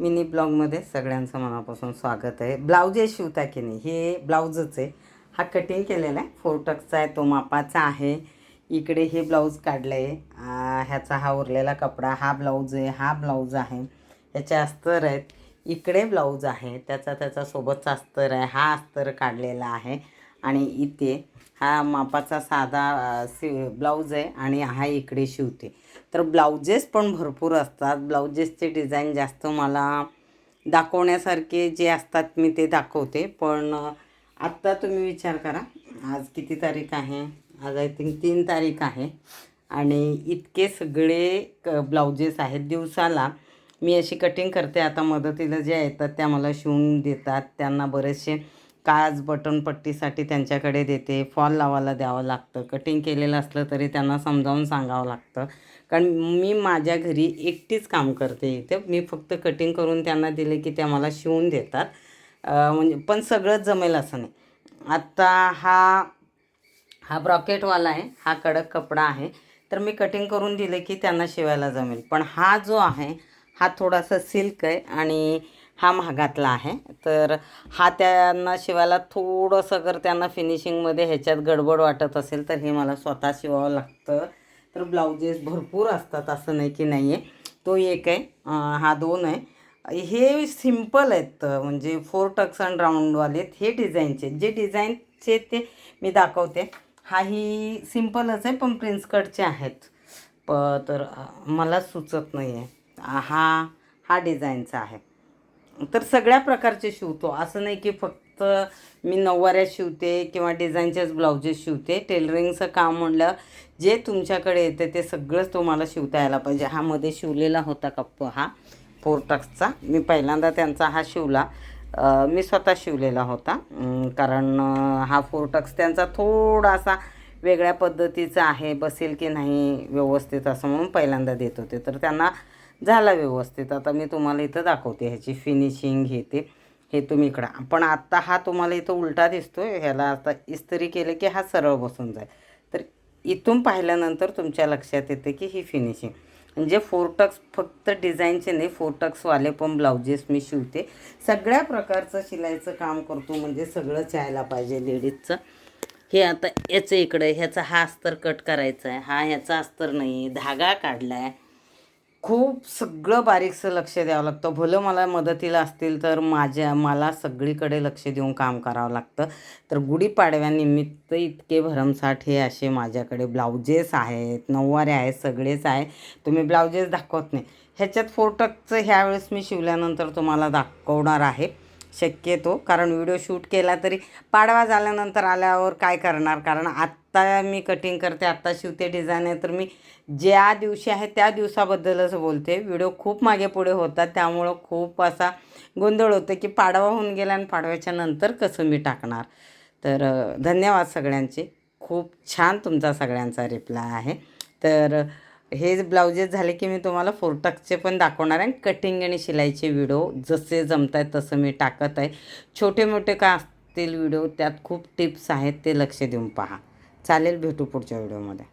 Mini ब्लॉगमध्ये सगळ्यांचं मनापासून स्वागत आहे. ब्लाऊजेस शिवता की नाही? हे ब्लाऊजच आहे. हा कटिंग केलेला आहे. फोरटक्सचा आहे तो मापाचा आहे. इकडे हे ब्लाऊज काढलं आहे ह्याचा हा उरलेला कपडा हा ब्लाऊज आहे हा ब्लाऊज आहे. ह्याचे अस्तर आहेत. इकडे ब्लाऊज आहे. त्याचा त्याचा सोबतचा अस्तर आहे. हा अस्तर काढलेला आहे. आणि इथे हा मापाचा साधा सि ब्लाऊज आहे आणि हा इकडे शिवते. तर ब्लाउजेस पण भरपूर असतात. ब्लाउजेसचे डिझाईन जास्त मला दाखवण्यासारखे जे असतात मी ते दाखवते. पण आत्ता तुम्ही विचार करा. आज किती तारीख आहे? आज आय थिंक तीन तारीख आहे. आणि इतके सगळे क ब्लाउजेस आहेत. दिवसाला मी अशी कटिंग करते. आता मदतीला ज्या येतात त्या मला शिवून देतात. त्यांना बरेचसे काज बटन पट्टीसाठी त्यांच्याकडे देते? फॉल लावायला द्यावं लागतं. कटिंग केलेलं असलं तरी त्यांना समजावून सांगावं लागतं. कारण मी माझ्या घरी एकटीच काम करते इथे. मी फक्त कटिंग करून त्यांना दिले की त्या मला शिवून देतात. म्हणजे पण सगळंच जमेल असं नाही. आत्ता हा हा ब्रॉकेटवाला आहे. हा कडक कपडा आहे. तर मी कटिंग करून दिले की त्यांना शिवायला जमेल. पण हा जो आहे हा थोडासा सिल्क आहे आणि हा महागातला आहे. तर हा त्यांना शिवायला थोडंसं जर त्यांना फिनिशिंगमध्ये ह्याच्यात गडबड वाटत असेल तर हे मला स्वतः शिवावं लागतं. तर ब्लाउजेस भरपूर असतात असं नाही की नाही आहे तो एक आहे हा दोन आहे. हे सिंपल आहेत म्हणजे फोर टक्स अँड राऊंडवाले आहेत. हे डिझाईनचे जे डिझाईनचे ते मी दाखवते. हा ही सिम्पलच आहे पण प्रिन्स कटचे आहेत. प तर मला सुचत नाही आहे हा हा डिझाईनचा आहे. तर सगळ्या प्रकारचे शिवतो. असं नाही की फक्त मी नऊवाऱ्या शिवते किंवा डिझाईनचेच ब्लाउजेस शिवते. टेलरिंगचं काम म्हणलं जे तुमच्याकडे येते ते सगळंच तुम्हाला शिवता यायला पाहिजे. हा मध्ये शिवलेला होता कप्प हा फोरटक्सचा मी पहिल्यांदा त्यांचा हा शिवला. मी स्वतः शिवलेला होता. कारण हा फोरटक्स त्यांचा थोडासा वेगळ्या पद्धतीचा आहे. बसेल की नाही व्यवस्थित असं म्हणून पहिल्यांदा देत होते. तर त्यांना झाला व्यवस्थित. आता मी तुम्हाला इथं दाखवते ह्याची फिनिशिंग हे ते. हे तुम्ही इकडं पण आत्ता हा तुम्हाला इथं उलटा दिसतो ह्याला आता इस्त्री केलं की हा सरळ बसून जाईल. तर इथून पाहिल्यानंतर तुमच्या लक्षात येते की ही फिनिशिंग म्हणजे फोरटक्स फक्त डिझाईनचे नाही फोरटक्सवाले पण ब्लाउजेस मी शिवते. सगळ्या प्रकारचं शिलाईचं काम करतो म्हणजे सगळंच यायला पाहिजे लेडीजचं. हे आता याचं इकडं ह्याचा हा अस्तर कट करायचा आहे हा ह्याचा अस्तर नाही. धागा काढला आहे खूप सगळं बारीकसं लक्ष द्यावं लागतं. भलं मला मदतीला असतील तर माझ्या मला सगळीकडे लक्ष देऊन काम करावं लागतं. तर गुढीपाडव्यानिमित्त इतके भरमसाठ हे असे माझ्याकडे ब्लाउजेस आहेत नऊवारे आहेत सगळेच आहे. तुम्ही ब्लाउजेस दाखवत नाही. ह्याच्यात फोटकचं ह्यावेळेस मी शिवल्यानंतर तुम्हाला दाखवणार आहे. शक्यतो कारण व्हिडिओ शूट केला तरी पाडवा झाल्यानंतर आल्यावर काय करणार? कारण आत्ता मी कटिंग करते आत्ता शिवते डिझाईन आहे तर मी ज्या दिवशी आहे त्या दिवसाबद्दलच बोलते. व्हिडिओ खूप मागे पुढे होतात त्यामुळं खूप असा गोंधळ होतो की पाडवा होऊन गेला आणि पाडव्याच्या नंतर कसं मी टाकणार? तर धन्यवाद सगळ्यांचे. खूप छान तुमचा सगळ्यांचा रिप्लाय आहे. तर हे ब्लाउजेस झाले की मी तुम्हाला फोरटक्सचे पण दाखवणार आहे. कटिंग आणि शिलाईचे व्हिडिओ जसे जमत आहेत तसं मी टाकत आहे. छोटे मोठे का असतील व्हिडिओ त्यात खूप टिप्स आहेत ते लक्ष देऊन पहा. चालेल भेटू पुढच्या व्हिडिओमध्ये